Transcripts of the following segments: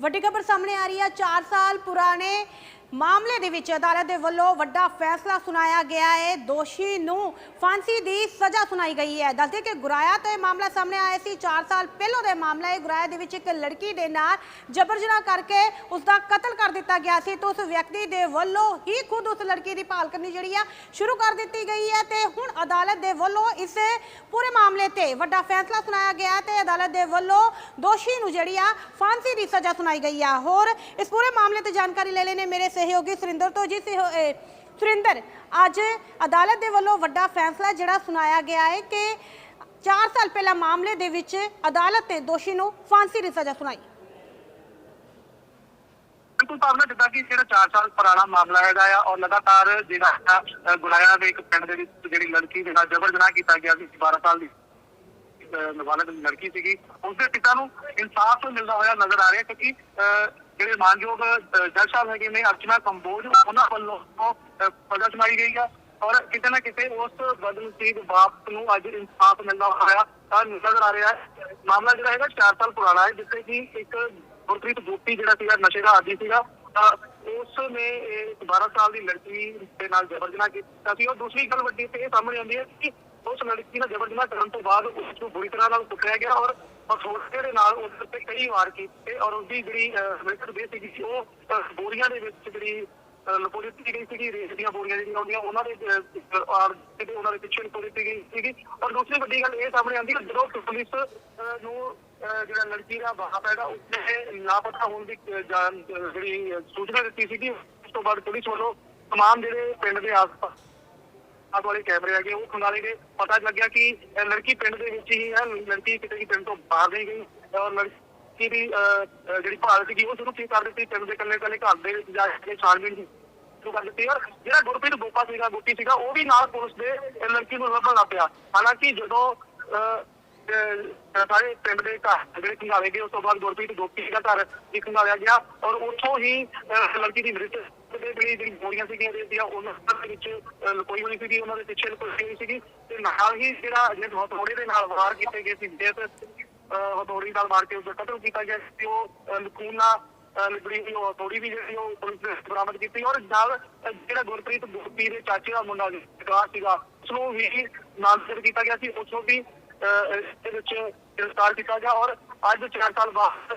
ਵੱਡੀ ਖਬਰ ਸਾਹਮਣੇ ਆ ਰਹੀ ਹੈ 4 ਸਾਲ ਪੁਰਾਣੇ ਮਾਮਲੇ ਦੇ ਵਿੱਚ ਅਦਾਲਤ ਦੇ ਵੱਲੋਂ ਵੱਡਾ ਫੈਸਲਾ ਸੁਣਾਇਆ ਗਿਆ ਹੈ। ਦੋਸ਼ੀ ਨੂੰ ਫਾਂਸੀ ਦੀ ਸਜ਼ਾ ਸੁਣਾਈ ਗਈ ਹੈ। ਦੱਸਦੇ ਕਿ ਗੁਰਾਇਆ ਤੋਂ ਮਾਮਲਾ ਸਾਹਮਣੇ ਆਇਆ ਸੀ। 4 ਸਾਲ ਪਹਿਲਾਂ ਦਾ ਮਾਮਲਾ ਹੈ। ਗੁਰਾਇਆ ਦੇ ਵਿੱਚ ਇੱਕ ਲੜਕੀ ਦੇ ਨਾਲ ਜਬਰ ਜਨਾਹ ਕਰਕੇ ਉਸ ਦਾ ਕਤਲ ਕਰ ਦਿੱਤਾ ਗਿਆ ਸੀ ਤੇ ਉਸ ਵਿਅਕਤੀ ਦੇ ਵੱਲੋਂ ਹੀ ਖੁਦ ਉਸ ਲੜਕੀ ਦੀ ਭਾਲ ਕਰਨੀ ਜਿਹੜੀ ਆ ਸ਼ੁਰੂ ਕਰ ਦਿੱਤੀ ਗਈ ਹੈ ਤੇ ਹੁਣ ਅਦਾਲਤ ਦੇ ਵੱਲੋਂ ਇਸ ਪੂਰੇ ਮਾਮਲੇ ਤੇ ਵੱਡਾ ਫੈਸਲਾ ਸੁਣਾਇਆ ਗਿਆ ਹੈ ਤੇ ਅਦਾਲਤ ਦੇ ਵੱਲੋਂ ਦੋਸ਼ੀ ਨੂੰ ਜਿਹੜੀ ਆ ਫਾਂਸੀ ਦੀ ਸਜ਼ਾ ਸੁਣਾਈ ਗਈ ਆ। ਹੋਰ ਇਸ ਪੂਰੇ ਮਾਮਲੇ ਤੇ ਜਾਣਕਾਰੀ ਲੈ ਲੈਣੇ ਮੇਰੇ ਸਹਿਯੋਗੀ ਸੁਰਿੰਦਰ ਤੋਂ ਜੀ ਸੁਰਿੰਦਰ ਅੱਜ ਅਦਾਲਤ ਦੇ ਵੱਲੋਂ ਵੱਡਾ ਫੈਸਲਾ ਜਿਹੜਾ ਸੁਣਾਇਆ ਗਿਆ ਹੈ ਕਿ 4 ਸਾਲ ਪਹਿਲਾਂ ਮਾਮਲੇ ਦੇ ਵਿੱਚ ਅਦਾਲਤ ਨੇ ਦੋਸ਼ੀ ਨੂੰ ਫਾਂਸੀ ਦੀ ਸਜ਼ਾ ਸੁਣਾਈ। ਬਿਲਕੁਲ ਭਾਵਨਾ ਜਿੱਦਾਂ ਕਿ ਜਿਹੜਾ 4 ਸਾਲ ਪੁਰਾਣਾ ਮਾਮਲਾ ਹੈਗਾ ਆ ਔਰ ਲਗਾਤਾਰ ਜਿਹੜਾ ਅ, ਦੇ ਇੱਕ ਪਿੰਡ ਦੇ ਵਿੱਚ ਜਿਹੜੀ ਲੜਕੀ ਦੇ ਨਾਲ ਜਬਰ ਜਨਾਹ ਕੀਤਾ ਗਿਆ ਸੀ 12 ਸਾਲ ਦੀ। ਨਾਬਾਲਗ ਲੜਕੀ ਸੀਗੀ। ਉਸਦੇ ਪਿਤਾ ਨੂੰ ਇਨਸਾਫ ਮਿਲਦਾ ਹੋਇਆ ਨਜ਼ਰ ਆ ਰਿਹਾ ਕਿਉਂਕਿ ਅ, ਜਿਹੜੇ ਮਾਨਯੋਗ ਜੱਜ ਸਾਹਿਬ ਹੈਗੇ ਨੇ ਅਰਚਨਾ ਕੰਬੋਜ ਉਹਨਾਂ ਵੱਲੋਂ ਸਜ਼ਾ ਸੁਣਾਈ ਗਈ ਆ। ਔਰ ਕਿਤੇ ਨਾ ਕਿਤੇ ਉਸ ਬਦਨਸੀਬ ਬਾਪ ਨੂੰ ਅੱਜ ਇਨਸਾਫ ਮਿਲਦਾ ਹੋਇਆ ਤਾਂ ਨਜ਼ਰ ਆ ਰਿਹਾ ਮਾਮਲਾ ਜਿਹੜਾ ਹੈਗਾ 4 ਸਾਲ ਪੁਰਾਣਾ ਹੈ ਜਿੱਥੇ ਕਿ ਇੱਕ ਗੁਰਪ੍ਰੀਤ ਗੋਪੀ ਜਿਹੜਾ ਸੀਗਾ ਨਸ਼ੇ ਦਾ ਆਦੀ ਸੀਗਾ ਤਾਂ ਉਸ ਨੇ 12 ਸਾਲ ਦੀ ਲੜਕੀ ਦੇ ਨਾਲ ਜਬਰ ਜਨਾਹ ਕੀਤਾ ਸੀ। ਔਰ ਦੂਸਰੀ ਗੱਲ ਵੱਡੀ ਤੇ ਇਹ ਸਾਹਮਣੇ ਆਉਂਦੀ ਹੈ ਕਿ ਉਸ ਲੜਕੀ ਨਾਲ ਜਬਰ ਜਨਾਹ ਕਰਨ ਤੋਂ ਬਾਅਦ ਉਸ ਨੂੰ ਬੁਰੀ ਤਰ੍ਹਾਂ ਨਾਲ ਕੁੱਟਿਆ ਗਿਆ ਔਰ ਅਖੌੜੇ ਦੇ ਨਾਲ ਉਸ ਉੱਤੇ ਕਈ ਵਾਰ ਕੀਤੇ ਔਰ ਉਸਦੀ ਜਿਹੜੀ ਮਿਲਕਤ ਦੇ ਸੀਗੀ ਉਹ ਬੋਰੀਆਂ ਦੇ ਵਿੱਚ ਜਿਹੜੀ ਅਹ, ਲੁਕੋ ਦਿੱਤੀ ਗਈ ਸੀਗੀ ਰੇਸ ਦੀਆਂ ਬੋਰੀਆਂ ਜਿਹੜੀਆਂ ਹੁੰਦੀਆਂ ਉਹਨਾਂ ਦੇ ਅਹ, ਜਿਹੜੇ ਉਹਨਾਂ ਦੇ ਪਿੱਛੇ ਲੁਕੋ ਦਿੱਤੀ ਗਈ ਸੀਗੀ। ਔਰ ਦੂਸਰੀ ਵੱਡੀ ਗੱਲ ਇਹ ਸਾਹਮਣੇ ਆਉਂਦੀ ਕਿ ਜਦੋਂ ਪੁਲਿਸ ਅਹ, ਨੂੰ ਜਿਹੜਾ ਲੜਕੀ ਦਾ ਬਾਪ ਹੈਗਾ ਉਸਨੇ ਲਾਪਤਾ ਹੋਣ ਦੀ ਜਿਹੜੀ ਸੂਚਨਾ ਦਿੱਤੀ ਸੀਗੀ ਉਸ ਤੋਂ ਬਾਅਦ ਪੁਲਿਸ ਵੱਲੋਂ ਤਮਾਮ ਜਿਹੜੇ ਪਿੰਡ ਦੇ ਆਸ-ਪਾਸ ਆਸ ਵਾਲੇ ਕੈਮਰੇ ਹੈਗੇ ਉਹ ਖੰਗਾਲੇ ਗਏ ਪਤਾ ਲੱਗਿਆ ਕਿ ਇਹ ਲੜਕੀ ਪਿੰਡ ਦੇ ਵਿੱਚ ਹੀ ਹੈ ਲੜਕੀ ਕਿਤੇ ਵੀ ਪਿੰਡ ਤੋਂ ਬਾਹਰ ਨਹੀਂ ਗਈ। ਔਰ ਲੜਕੀ ਦੀ ਅਹ, ਜਿਹੜੀ ਭਾਲ ਸੀਗੀ ਉਹ ਸ਼ੁਰੂ ਕੀ ਕਰ ਦਿੱਤੀ? ਪਿੰਡ ਦੇ ਕੱਲੇ ਕੱਲੇ ਘਰ ਦੇ ਵਿੱਚ ਜਾ ਕੇ ਛਾਣਬੀਣ ਸ਼ੁਰੂ ਕਰ ਦਿੱਤੀ। ਔਰ ਜਿਹੜਾ ਗੁਰਪ੍ਰੀਤ ਗੋਪਾ ਸੀਗਾ ਗੋਪੀ ਸੀਗਾ ਉਹ ਵੀ ਨਾਲ ਪੁਲਿਸ ਦੇ ਇਹ ਲੜਕੀ ਨੂੰ ਲੱਭਣ ਲੱਗ ਪਿਆ। ਹਾਲਾਂਕਿ ਜਦੋਂ ਅਹ, ਅਹ, ਸਾਰੇ ਪਿੰਡ ਦੇ ਘਰ ਜਿਹੜੇ ਖੰਗਾਲੇ ਗਏ ਉਸ ਤੋਂ ਬਾਅਦ ਗੁਰਪ੍ਰੀਤ ਗੋਪੀ ਦਾ ਘਰ ਵੀ ਖੰਗਾਲਿਆ ਗਿਆ। ਔਰ ਉੱਥੋਂ ਹੀ ਅਹ, ਲੜਕੀ ਦੀ ਮ੍ਰਿਤ ਦੇ ਜਿਹੜੀ ਗੋਲੀਆਂ ਸੀਗੀਆਂ ਜਿਹੜੀਆਂ ਉਹਨਾਂ ਦੇ ਵਿੱਚ ਲੁਕੋਈ ਹੋਈ ਸੀਗੀ ਉਹਨਾਂ ਦੇ ਪਿੱਛੇ ਲੁਕੋਈ ਹੋਈ ਸੀਗੀ। ਤੇ ਨਾਲ ਹੀ ਜਿਹੜਾ ਜਿਹੜੇ ਹਥੌੜੇ ਦੇ ਨਾਲ ਵਾਰ ਕੀਤੇ ਗਏ ਸੀ ਤੇ ਹਥੌੜੀ ਨਾਲ ਮਾਰ ਕੇ ਉਸ ਦਾ ਕਤਲ ਕੀਤਾ ਗਿਆ ਸੀ ਉਹ ਲਕੂਨਾ ਲਿਬੜੀ ਹੋਈ ਉਹ ਹਥੌੜੀ ਵੀ ਜਿਹੜੀ ਉਹ ਪੁਲਿਸ ਨੇ ਬਰਾਮਦ ਕੀਤੀ। ਔਰ ਨਾਲ ਜਿਹੜਾ ਗੁਰਪ੍ਰੀਤ ਗੋਪੀ ਦੇ ਚਾਚੇ ਦਾ ਮੁੰਡਾ ਵਿਕਾਸ ਸੀਗਾ ਉਸ ਨੂੰ ਵੀ ਨਾਮਜ਼ਦ ਕੀਤਾ ਗਿਆ ਸੀ ਉਸ ਨੂੰ ਵੀ ਅਹ, ਇਹਦੇ ਵਿੱਚ ਗ੍ਰਿਫਤਾਰ ਕੀਤਾ ਗਿਆ। ਔਰ ਅੱਜ 4 ਸਾਲ ਬਾਅਦ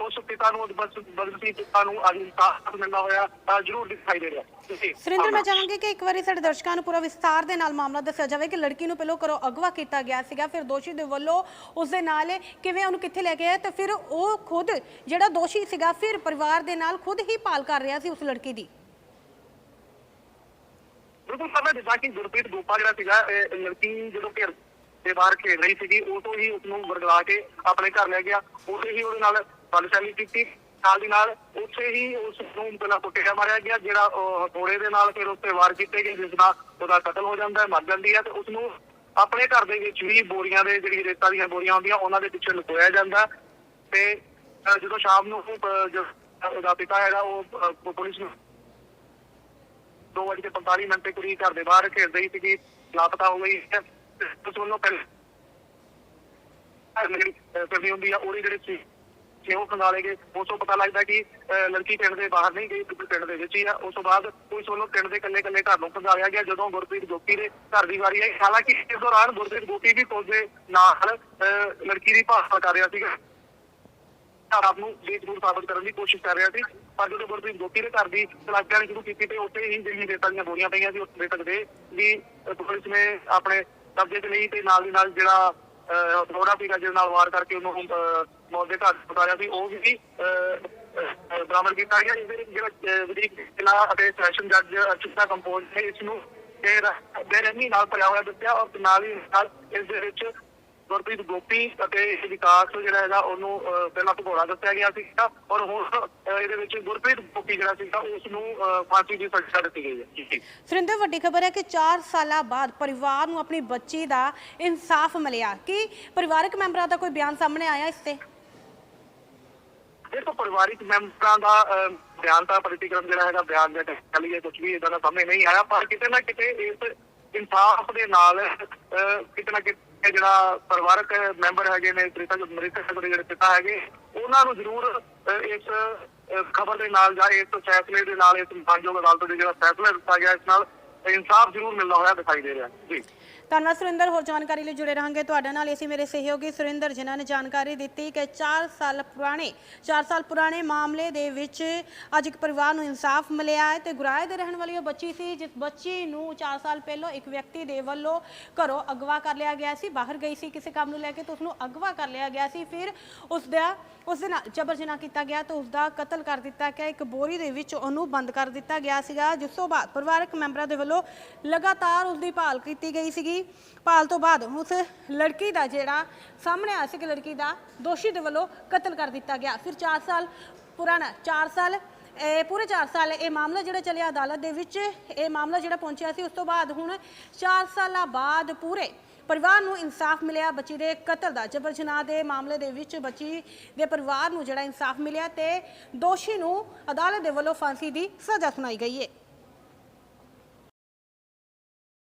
ਉਸ ਪਿਤਾ ਨੂੰ ਬਸ ਬਦਲਤੀ ਪਿਤਾ ਨੂੰ ਅੱਜ ਇਨਸਾਫ ਮਿਲਦਾ ਹੋਇਆ ਜ਼ਰੂਰ ਦਿਖਾਈ ਦੇ ਰਿਹਾ ਤੁਸੀਂ ਸੁਰਿੰਦਰ ਮੈਂ ਚਾਹਾਂਗੀ ਕਿ ਇੱਕ ਵਾਰੀ ਸਾਡੇ ਦਰਸ਼ਕਾਂ ਨੂੰ ਪੂਰਾ ਵਿਸਤਾਰ ਦੇ ਨਾਲ ਮਾਮਲਾ ਦੱਸਿਆ ਜਾਵੇ ਕਿ ਲੜਕੀ ਨੂੰ ਪਹਿਲਾਂ ਕਰੋ ਅਗਵਾ ਕੀਤਾ ਗਿਆ ਸੀਗਾ ਫਿਰ ਦੋਸ਼ੀ ਦੇ ਵੱਲੋਂ ਉਸ ਦੇ ਨਾਲ ਕਿਵੇਂ ਉਹਨੂੰ ਕਿੱਥੇ ਲੈ ਗਏ ਤੇ ਫਿਰ ਉਹ ਖੁਦ ਜਿਹੜਾ ਦੋਸ਼ੀ ਸੀਗਾ ਫਿਰ ਪਰਿਵਾਰ ਦੇ ਨਾਲ ਖੁਦ ਹੀ ਭਾਲ ਕਰ ਰਿਹਾ ਸੀ ਉਸ ਲੜਕੀ ਦੀ। ਬਿਲਕੁਲ ਸਰ ਕਿ ਗੁਰਪ੍ਰੀਤ ਗੋਪਾ ਜਿਹੜਾ ਸੀਗਾ ਇਹ ਲੜਕੀ ਜਦੋਂ ਘਰ ਦੇ ਬਾਹਰ ਖੇਡ ਰਹੀ ਸੀਗੀ ਉਦੋਂ ਹੀ ਉਸ ਨੂੰ ਵਰਗਲਾ ਕੇ ਆਪਣੇ ਘਰ ਲੈ ਗਿਆ। ਉਸੇ ਹੀ ਉਹਦੇ ਨਾਲ ਬਲਸ਼ਾਲੀ ਕੀਤੀ। ਨਾਲ ਦੀ ਨਾਲ ਉੱਥੇ ਹੀ ਉਸ ਨੂੰ ਪਹਿਲਾਂ ਕੁੱਟਿਆ ਮਾਰਿਆ ਗਿਆ, ਜਿਹੜਾ ਉਹ ਦੇ ਨਾਲ ਫਿਰ ਉਸ ਵਾਰ ਕੀਤੇ ਗਏ, ਜਿਸ ਨਾਲ ਉਹਦਾ ਕਤਲ ਹੋ ਜਾਂਦਾ ਹੈ, ਮਰ ਜਾਂਦੀ ਹੈ ਤੇ ਉਸ ਨੂੰ ਆਪਣੇ ਘਰ ਦੇ ਵਿੱਚ ਵੀ ਬੋਰੀਆਂ ਦੇ ਜਿਹੜੀ ਰੇਤਾ ਦੀਆਂ ਬੋਰੀਆਂ ਹੁੰਦੀਆਂ, ਉਹਨਾਂ ਦੇ ਪਿੱਛੇ ਲੁਕੋਇਆ ਜਾਂਦਾ ਤੇ ਜਦੋਂ ਸ਼ਾਮ ਨੂੰ ਉਹਦਾ ਪਿਤਾ ਹੈਗਾ, ਉਹ ਪੁਲਿਸ ਨੂੰ ਦੋ ਵਜੇ ਤੇ 45 ਮਿੰਟ ਤੇ ਕੁੜੀ ਘਰ ਦੇ ਬਾਹਰ ਖੇਡ ਰਹੀ ਸੀਗੀ, ਲਾਪਤਾ ਹੋ ਗਈ ਉਸ ਵੱਲੋਂ ਪਹਿਲਾਂ ਕਰਨੀ ਹੁੰਦੀ ਆ, ਉਹਦੀ ਜਿਹੜੇ ਸੀ ਕਿ ਖੰਗਾਲੇ ਗਏ ਉਸ ਤੋਂ ਪਤਾ ਲੱਗਦਾ ਕਿ ਲੜਕੀ ਪਿੰਡ ਦੇ ਬਾਹਰ ਨਹੀਂ ਗਈ ਬਿਲਕੁਲ ਪਿੰਡ ਦੇ ਵਿੱਚ ਹੀ ਆ। ਉਸ ਤੋਂ ਬਾਅਦ ਪੁਲਿਸ ਵੱਲੋਂ ਪਿੰਡ ਦੇ ਕੱਲੇ ਕੱਲੇ ਘਰ ਨੂੰ ਖੰਗਾਲਿਆ ਗਿਆ, ਜਦੋਂ ਗੁਰਪ੍ਰੀਤ ਗੋਪੀ ਦੇ ਘਰ ਦੀ ਵਾਰੀ ਆਈ। ਹਾਲਾਂਕਿ ਇਸ ਦੌਰਾਨ ਗੁਰਪ੍ਰੀਤ ਗੋਪੀ ਵੀ ਪੁਲਿਸ ਦੇ ਨਾਲ ਲੜਕੀ ਦੀ ਭਾਲ ਕਰ ਰਿਹਾ ਸੀਗਾ। ਆਪ ਨੂੰ ਬੇਜਰੂਰ ਸਾਬਤ ਕਰਨ ਦੀ ਕੋਸ਼ਿਸ਼ ਕਰ ਰਿਹਾ ਸੀ। ਪਰ ਜਦੋਂ ਗੁਰਪ੍ਰੀਤ ਗੋਪੀ ਦੇ ਘਰ ਦੀ ਤਲਾਸ਼ ਕਰਨੀ ਸ਼ੁਰੂ ਕੀਤੀ ਤੇ ਉੱਥੇ ਹੀ ਜਿਹੜੀਆਂ ਰੇਤਾਂ ਦੀਆਂ ਬੋਰੀਆਂ ਪਈਆਂ ਸੀ ਉਸ ਤੱਕ ਦੇ ਵੀ ਪੁਲਿਸ ਨੇ ਆਪਣੇ ਕਬਜ਼ੇ 'ਚ ਲਈ ਤੇ ਨਾਲ ਦੀ ਨਾਲ ਜਿਹੜਾ ਥੋੜਾ ਸੀਗਾ ਜਿਹਦੇ ਨਾਲ ਵਾਰ ਕਰਕੇ ਉਹਨੂੰ ਅਹ, ਮੌਤ ਦੇ ਘਰ ਉਤਾਰਿਆ ਸੀ ਉਹ ਵੀ ਅਹ, ਬਰਾਮਦ ਕੀਤਾ ਗਿਆ ਇਸ ਦੇ ਵਿੱਚ ਜਿਹੜਾ ਅਹ, ਵਧੀਕ ਅਤੇ ਸੈਸ਼ਨ ਜੱਜ ਅਚਿਤਾ ਕੰਪੋਜ਼ ਨੇ ਇਸ ਨੂੰ ਬੇਰਹਿਮੀ ਨਾਲ ਭਰਿਆ ਹੋਇਆ ਦੱਸਿਆ ਔਰ ਨਾਲ ਹੀ ਨਾਲ ਇਸ ਦੇ ਵਿੱਚ ਗੁਰਪ੍ਰੀਤ ਗੋਪੀ ਅਤੇ ਵਿਕਾਸ ਜਿਹੜਾ ਹੈਗਾ ਉਹਨੂੰ ਪਹਿਲਾਂ ਭਗੌੜਾ ਦੱਸਿਆ ਗਿਆ ਸੀਗਾ ਔਰ ਹੁਣ ਇਹਦੇ ਵਿੱਚ ਗੁਰਪ੍ਰੀਤ ਗੋਪੀ ਜਿਹੜਾ ਸੀਗਾ ਉਸ ਨੂੰ ਫਾਂਸੀ ਦੀ ਸਜ਼ਾ ਦਿੱਤੀ ਗਈ ਹੈ। ਜੀ। ਜੀ ਸੁਰਿੰਦਰ ਵੱਡੀ ਖਬਰ ਹੈ ਕਿ 4 ਸਾਲਾਂ ਬਾਅਦ ਪਰਿਵਾਰ ਨੂੰ ਆਪਣੀ ਬੱਚੀ ਦਾ ਇਨਸਾਫ ਮਿਲਿਆ। ਕਿ ਪਰਿਵਾਰਕ ਮੈਂਬਰਾਂ ਦਾ ਕੋਈ ਬਿਆਨ ਸਾਹਮਣੇ ਆਇਆ ਇਸ ਤੇ? ਦੇਖੋ ਪਰਿਵਾਰਿਕ ਮੈਂਬਰਾਂ ਦਾ ਬਿਆਨ ਤਾਂ ਪ੍ਰਤੀਕਰਮ ਜਿਹੜਾ ਹੈਗਾ ਬਿਆਨ ਦੇ ਚੱਲੀਏ ਕੁਝ ਵੀ ਇਦਾਂ ਦਾ ਸਾਹਮਣੇ ਨਹੀਂ ਆਇਆ ਪਰ ਕਿਤੇ ਨਾ ਕਿਤੇ ਇਸ ਇਨਸਾਫ ਦੇ ਨਾਲ ਕਿਤੇ ਨਾ ਕਿਤੇ ਇਹ ਜਿਹੜਾ ਪਰਿਵਾਰਕ ਮੈਂਬਰ ਹੈਗੇ ਨੇ ਮ੍ਰਿਤਕ ਮ੍ਰਿਤਕ ਦੇ ਜਿਹੜੇ ਪਿਤਾ ਹੈਗੇ, ਉਹਨਾਂ ਨੂੰ ਜ਼ਰੂਰ ਇਸ ਖਬਰ ਦੇ ਨਾਲ ਜਾਂ ਇਸ ਫੈਸਲੇ ਦੇ ਨਾਲ, ਇਸ ਮਾਨਯੋਗ ਅਦਾਲਤ ਦੇ ਜਿਹੜਾ ਫੈਸਲਾ ਦਿੱਤਾ ਗਿਆ, ਇਸ ਨਾਲ ਇਨਸਾਫ ਜ਼ਰੂਰ ਮਿਲਦਾ ਹੋਇਆ ਦਿਖਾਈ ਦੇ ਰਿਹਾ ਜੀ। ਧੰਨਵਾਦ ਸੁਰਿੰਦਰ, ਹੋਰ ਜਾਣਕਾਰੀ ਲਈ ਜੁੜੇ ਰਹਾਂਗੇ ਤੁਹਾਡੇ ਨਾਲ। ਅਸੀਂ ਮੇਰੇ ਸਹਿਯੋਗੀ ਸੁਰਿੰਦਰ, ਜਿਨ੍ਹਾਂ ਨੇ ਜਾਣਕਾਰੀ ਦਿੱਤੀ ਕਿ 4 ਸਾਲ ਪੁਰਾਣੇ 4 ਸਾਲ ਪੁਰਾਣੇ ਮਾਮਲੇ ਦੇ ਵਿੱਚ ਅੱਜ ਇੱਕ ਪਰਿਵਾਰ ਨੂੰ ਇਨਸਾਫ ਮਿਲਿਆ ਹੈ ਤੇ ਗੁਰਾਏ ਦੇ ਰਹਿਣ ਵਾਲੀ ਉਹ ਬੱਚੀ ਸੀ, ਜਿਸ ਬੱਚੀ ਨੂੰ 4 ਸਾਲ ਪਹਿਲਾਂ ਇੱਕ ਵਿਅਕਤੀ ਦੇ ਵੱਲੋਂ ਘਰੋਂ ਅਗਵਾ ਕਰ ਲਿਆ ਗਿਆ ਸੀ, ਬਾਹਰ ਗਈ ਸੀ ਕਿਸੇ ਕੰਮ ਨੂੰ ਲੈ ਕੇ ਤੇ ਉਸ ਨੂੰ ਅਗਵਾ ਕਰ ਲਿਆ ਗਿਆ ਸੀ। ਫਿਰ ਉਸ ਦਾ, ਉਸ ਦੇ ਨਾਲ ਜਬਰ ਜਨਾਹ ਕੀਤਾ ਗਿਆ ਤੇ ਉਸ ਦਾ ਕਤਲ ਕਰ ਦਿੱਤਾ ਗਿਆ। ਇੱਕ ਬੋਰੀ ਦੇ ਵਿੱਚ ਉਹਨੂੰ ਬੰਦ ਕਰ ਦਿੱਤਾ ਗਿਆ ਸੀਗਾ, ਜਿਸ ਤੋਂ ਬਾਅਦ ਪਰਿਵਾਰਕ ਮੈਂਬਰਾਂ ਦੇ ਵੱਲੋਂ ਲਗਾਤਾਰ ਉਸ ਦੀ ਭਾਲ ਕੀਤੀ ਗਈ ਸੀਗੀ। ਭਾਲ ਤੋਂ ਬਾਅਦ ਉਸ ਲੜਕੀ ਦਾ ਜਿਹੜਾ ਸਾਹਮਣੇ ਆਇਆ ਸੀ ਕਿ ਲੜਕੀ ਦਾ ਦੋਸ਼ੀ ਦੇ ਵੱਲੋਂ ਕਤਲ ਕਰ ਦਿੱਤਾ ਗਿਆ। ਫਿਰ 4 ਸਾਲ ਪੁਰਾਣਾ 4 ਸਾਲ, ਇਹ ਪੂਰੇ 4 ਸਾਲ ਇਹ ਮਾਮਲਾ ਜਿਹੜਾ ਚੱਲਿਆ ਅਦਾਲਤ ਦੇ ਵਿੱਚ, ਇਹ ਮਾਮਲਾ ਜਿਹੜਾ ਪਹੁੰਚਿਆ ਸੀ, ਉਸ ਤੋਂ ਬਾਅਦ ਹੁਣ 4 ਸਾਲਾਂ ਬਾਅਦ ਪੂਰੇ ਪਰਿਵਾਰ ਨੂੰ ਇਨਸਾਫ ਮਿਲਿਆ, ਬੱਚੀ ਦੇ ਕਤਲ ਦਾ ਜਬਰ ਜਨਾਹ ਦੇ ਮਾਮਲੇ ਦੇ ਵਿੱਚ ਬੱਚੀ ਦੇ ਪਰਿਵਾਰ ਨੂੰ ਜਿਹੜਾ ਇਨਸਾਫ ਮਿਲਿਆ ਤੇ ਦੋਸ਼ੀ ਨੂੰ ਅਦਾਲਤ ਦੇ ਵੱਲੋਂ ਫਾਂਸੀ ਦੀ ਸਜ਼ਾ ਸੁਣਾਈ ਗਈ ਹੈ